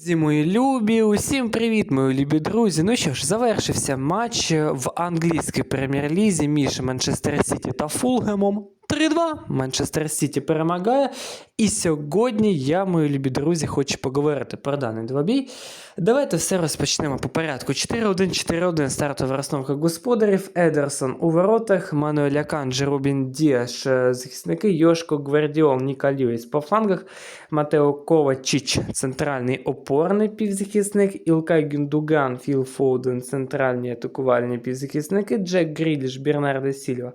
Друзі, мої любі, усім привіт, мої любі друзі. Ну що ж, завершився матч в англійській прем'єр-лізі між Манчестер Сіті та Фулгемом. 3-2. Манчестер Сіті перемагає. І сьогодні я, мої любі друзі, хочу поговорити про даний двобій. Давайте все розпочнемо по порядку. 4-1, 4-1 стартова розстановка господарів. Едерсон у воротах, Мануель Аканджі, Рубін Діаш, е, захисники, Йошко Гвардіол, Ніка Льюіс по флангах, Матео Ковачич, центральний опорний півзахисник, Ілкай Гюндуган, Філ Фоуден, центральні атакувальні півзахисники, Джек Гріліш, Бернардо Сільва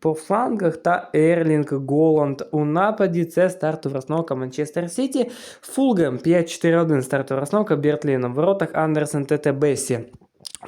По флангах та Ерлінг Голланд у нападі. Це стартова основка Манчестер Сіті. Фулгем 5-4-1 стартова основка Бертліна в воротах, Андерсен ТТ Бесі.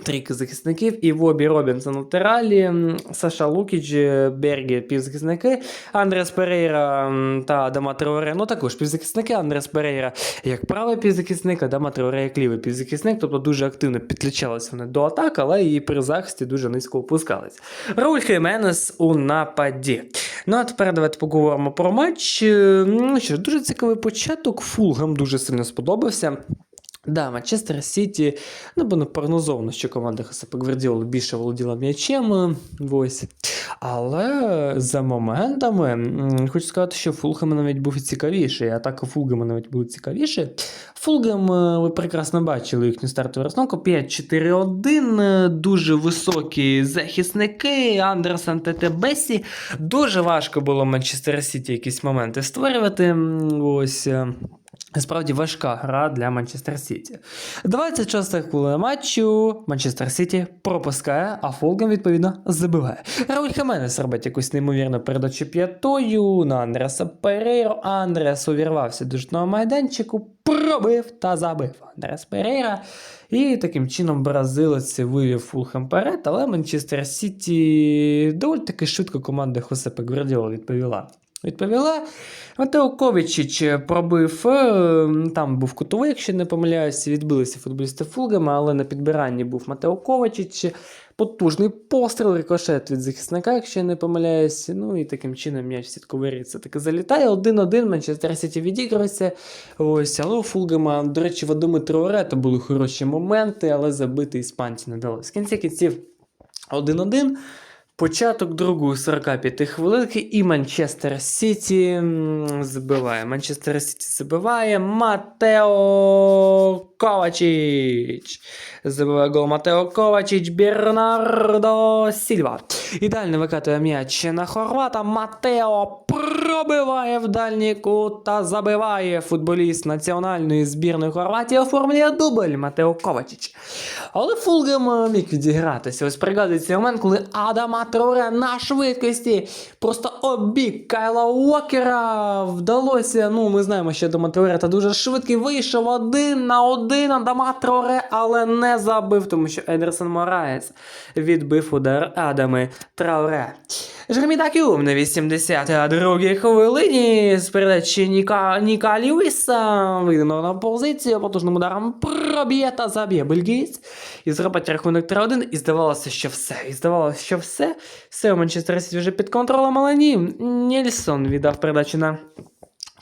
Трійки захисників, і Вобі Робінсон латералі, Саша Лукіч, е, Бергі півзахисники, Андрес Перейра та Адама Траоре, ну також півзахисники, Андрес Перейра як правий півзахисник, Адама Траоре як лівий півзахисник, тобто дуже активно підключалися вони до атак, але і при захисті дуже низько опускались. Рауль Хіменес у нападі. Ну а тепер давайте поговоримо про матч. Е, Ну що дуже цікавий початок. Фулгам дуже сильно сподобався. Да, Манчестер Сіті, ну, було прогнозовано, що команда Хосепа Гвардіоли більше володіла м'ячем. е, Ось. Але за моментами, хочу сказати, що Фулгем навіть був і цікавіший. Атака Фулгема навіть була цікавіше. Фулгем, е, ви прекрасно бачили їхню стартову розновку. 5-4-1, е, дуже високі захисники, Андерсон ТТ Бесі. Дуже важко було Манчестер Сіті якісь моменти створювати. Ось. Е, Справді важка гра для Манчестер Сіті. 26 хвилина матчу Манчестер Сіті пропускає, а Фолгем, відповідно, забиває. Рауль Хеменес робить якусь неймовірну передачу п'ятою на Андреса Перейро. Андрес увірвався до житного майданчику, пробив та забив Андрес Перейра. І таким чином бразилець вивів Фулхем вперед, але Манчестер Сіті доволі таки швидко команда Хосепа Гвардіола відповіла. Відповіла. Матео Ковічич пробив, е, там був кутовий, якщо не помиляюся, відбилися футболісти Фулгема, але на підбиранні був Матео Ковачич. Потужний постріл, рикошет від захисника, якщо я не помиляюся. Ну і таким чином м'яч сітку виріться. Таки залітає 1-1, Манчестер Сіті відігрується. Ось, але у Фулгема, до речі, Вадими Троре, то були хороші моменти, але забити іспанці не вдалося. В кінці кінців 1-1. Початок другої 45 хвилинки і Манчестер Сіті забиває. Манчестер Сіті забиває Матео Ковачич. Забиває Матео Ковачич, Бернардо Сільва. Ідеально викатує м'яч на Хорвата. Матео пробиває в дальній кут та забиває футболіст національної збірної Хорватії. Оформлює дубль Матео Ковачич. Але Фулгем міг відігратися. Ось пригадується момент, коли Адама Троре на швидкості просто обіг Кайла Уокера. Вдалося. Ну, ми знаємо, що Адама Троре та дуже швидкий вийшов один на один Адама Троре, але не забив, тому що Едерсон Мораєс відбив удар Адами Трауре. Жерміда Кюм на 82-й хвилині з передачі Ніка, Ніка Льюіса вийдено на позицію, потужним ударом проб'є та заб'є бельгієць і зробить рахунок 3-1. І здавалося, що все. І здавалося, що все. Все у Манчестер Сіті вже під контролем, але ні. Нільсон віддав передачу на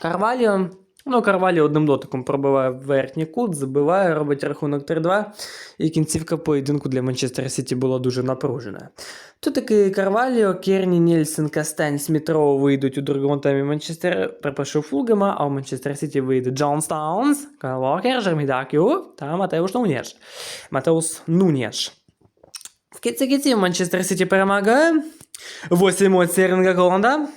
Карваліо. Ну, Карвалі одним дотиком пробиває верхній кут, забиває, робить рахунок 3-2. І кінцівка поєдинку для Манчестер Сіті була дуже напружена. Тут таки Карваліо, Керні, Нільсен, Кастань, Смітроу вийдуть у другому таймі Манчестер, перепрошую Фулгема, а у Манчестер Сіті вийде Джон Стоунс, Кайл Уокер, Жермідакіо та Матеуш Нунєш. Матеус Нунєш. В кінці кінців Манчестер Сіті перемагає. Ось емоції Ерінга Голланда.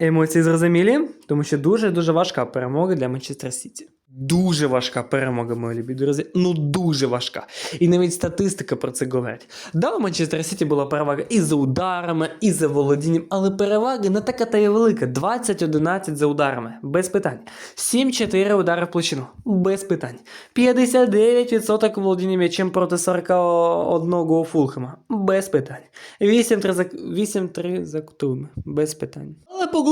Емоції зрозумілі, тому що дуже-дуже важка перемога для Манчестер Сіті. Дуже важка перемога, мої любі друзі. Ну дуже важка. І навіть статистика про це говорить. Да, у Манчестер Сіті була перевага і за ударами, і за володінням, але перевага не така та й велика. 20-11 за ударами, без питань. 7-4 удари в площину, без питань. 59% володіння м'ячем проти 41 у Фулхема, без питань. 8-3 за, 8-3 за кутовими, без питань. Але Але по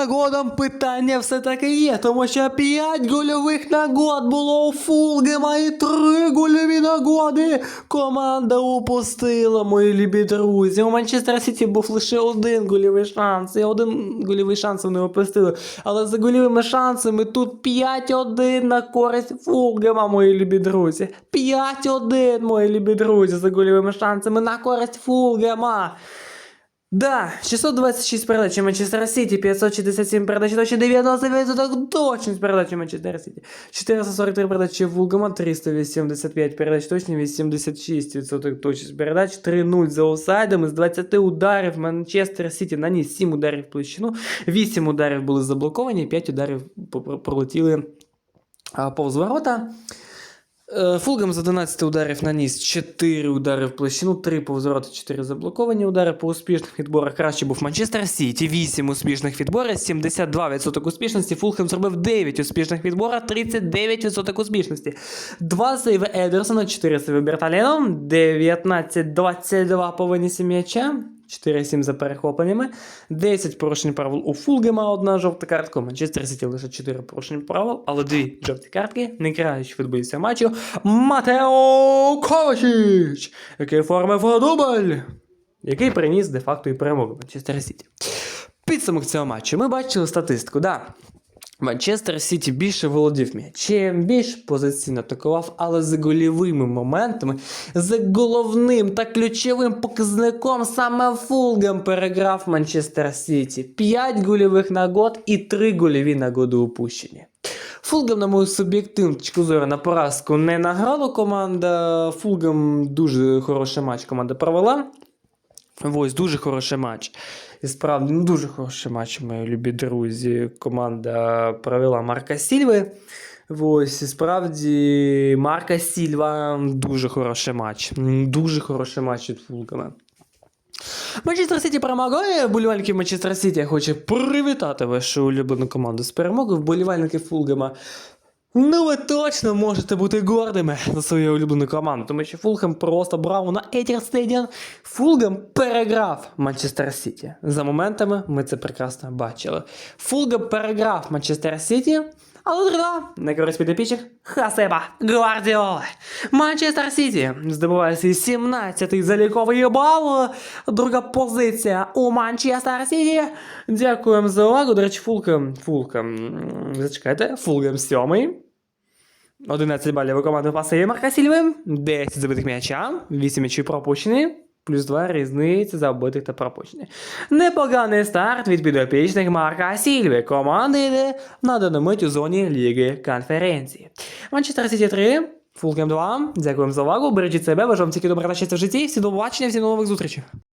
нагодам питання все-таки є, тому що 5 гольових нагод було у Фулгема і 3 гольові нагоди команда упустила, мої любі друзі. У Манчестер Сіті був лише один гольовий шанс, і один гольовий шанс вони опустили. Але за гольовими шансами тут 5-1 на користь Фулгема, мої любі друзі. 5-1, мої любі друзі, за гольовими шансами на користь Фулгема. Да, 626 передач у Манчестер Сіті, 567 передач, точно 90% точність передач у Манчестер Сіті. 443 передачі Вулгама, 385 передач, точно 86% точність передач, 3-0 за офсайдом. З 20 ударів Манчестер Сіті наніс 7 ударів в площину, 8 ударів були заблоковані, 5 ударів попро- пролетіли а, повз ворота. Е, Фулгам з 11 ударів наніс 4 удари в площину, 3 повзороти, 4 заблоковані удари по успішних відборах. Краще був Манчестер Сіті, 8 успішних відборів, 72% успішності. Фулхем зробив 9 успішних відборах, 39% успішності. 2 сейви Едерсона, 4 сейви Берталіно, 19-22 по винісі м'яча. 4-7 за перехопленнями, 10 порушень правил у Фулгема, одна жовта картка. У Манчестер Сіті лише 4 порушення правил, але дві жовті картки. не футболіст цього матчу Матео Ковачіч, який оформив дубль, який приніс де-факто і перемогу Манчестер Сіті. Підсумок цього матчу. Ми бачили статистику, да. Манчестер Сіті більше володів м'ячем, більш позиційно атакував, але з гольовими моментами, з головним та ключовим показником саме Фулгем переграв Манчестер Сіті. 5 гольових нагод і 3 гольові нагоди упущені. Фулгем, на мою суб'єктивну зору, на поразку не награла команда. Фулгем дуже хороший матч команда провела. Ось дуже хороший матч. І справді, ну дуже хороший матч, мої любі друзі. Команда провела Марка Сільви. Ось, і справді, Марка Сільва дуже хороший матч. Дуже хороший матч від Фулгема. Манчестер Сіті перемагає. Вболівальники Манчестер Сіті я хочу привітати вашу улюблену команду з перемогою. Вболівальники Фулгема. Ну, ви точно можете бути гордими за свою улюблену команду, тому що Фулхем просто брав на Етір Стедіан. Фулгем переграв Манчестер Сіті. За моментами ми це прекрасно бачили. Фулгем переграв Манчестер Сіті, але труда на користь підопічних Хасеба Гвардіоли. Манчестер Сіті здобуває свій 17-й заліковий бал. Друга позиція у Манчестер Сіті. Дякуємо за увагу. До речі, Фулкем. Фулкем. м, Зачекайте, Фулгем сьомий. 11 балів у команди пасує Марка Сільви, 10 забитих м'яча, 8 м'ячів пропущені, Плюс 2 різниці забитих та пропущені. Непоганий старт від підопічних Марка Сільви. Команда йде на дану мить у зоні Ліги конференції. Манчестер Сіті 3, Фулкем 2. Дякуємо за увагу. Бережіть себе, бажаємо тільки добра та щастя в житті. Всі до побачення, всі до нових зустрічей.